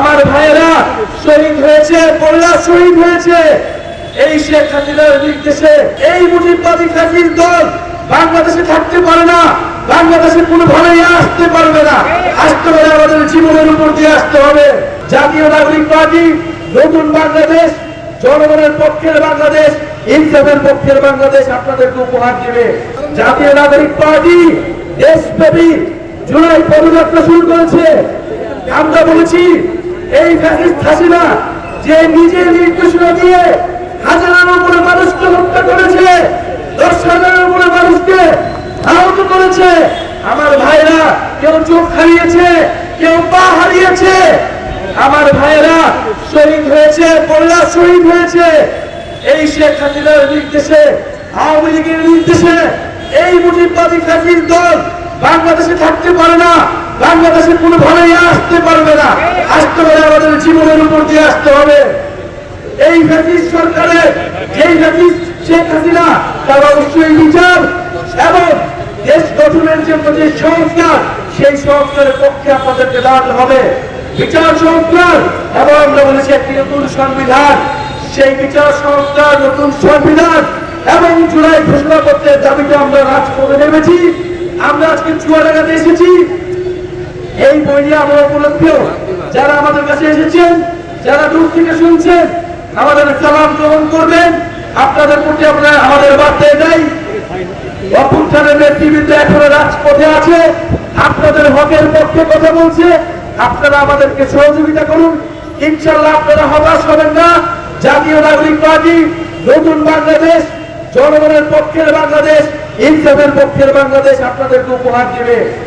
আমার ভাইয়েরা শহীদ হয়েছে পরিবার শহীদ হয়েছে। এই শেখ হাসিনার নির্দেশে এই মুজিববাদী ফাঁসির দল বাংলাদেশে থাকতে পারে না, বাংলাদেশে কোনোভাবেই আসতে পারবে না। আসতে হলে আমাদের জীবনের উপর দিয়ে আসতে হবে। জাতীয় নাগরিক পার্টি, নতুন বাংলাদেশ, জনগণের পক্ষের বাংলাদেশ, ইনসাফের পক্ষের বাংলাদেশ আপনাদেরকে উপহার দেবে। জাতীয় নাগরিক পার্টি দেশব্যাপী জুলাই পদযাত্রা শুরু করেছে। আমরা বলেছি এই ফ্যাসিস্ট হাসিনা যে নিজে নির্দেশনা দিয়ে হাজারের উপরে মানুষকে হত্যা করেছে দশ হাজারের উপরে মানুষকে আহত করেছে। আমার ভাইরা, কেউ চোখ হারিয়েছে, কেউ পা হারিয়েছে। আমার ভাইয়েরা শহীদ হয়েছে পরিবার শহীদ হয়েছে। এই শেখ হাসিনার নির্দেশে, আওয়ামী লীগের নির্দেশে এই মুজিববাদী ফাঁসির দল বাংলাদেশে থাকতে পারে না। বাংলাদেশে কোনোভাবেই আসতে পারবে না আসতে হলে জীবনের উপর দিয়ে আসতে হবে। এই ফ্যাসিস্ট সরকারের যেই ফ্যাসিস্ট শেখ হাসিনা, তার অবশ্যই বিচার এবং দেশ গঠনের জন্য যে সংস্কার, সেই সংস্কারের পক্ষে আপনাদেরকে দাঁড়াতে হবে। বিচার সংস্কার এবং আমরা বলেছি একটি নতুন সংবিধান, সেই বিচার সংস্কার, নতুন সংবিধান এবং জুলাই ঘোষণাপত্রের দাবিতে আমরা রাজপথে নেমেছি। আমরা আজকে চুয়াডাঙ্গাতে এসেছি। এই বই নিয়ে আমরা উপলক্ষেও যারা আমাদের কাছে এসেছেন, যারা দূর থেকে শুনছেন, আমাদের সালাম গ্রহণ করবেন। আপনাদের প্রতি আমরা আমাদের বার্তা এটাই, অভ্যুত্থানের নেতৃবৃন্দ এখনও রাজপথে আছে, আপনাদের পক্ষে কথা বলছে, আপনারা আমাদেরকে সহযোগিতা করুন। ইনশাল্লাহ আপনারা হতাশ হবেন না। জাতীয় নতুন বাংলাদেশ পক্ষের বাংলাদেশ পক্ষের বাংলাদেশ আপনাদেরকে উপহার দেবে।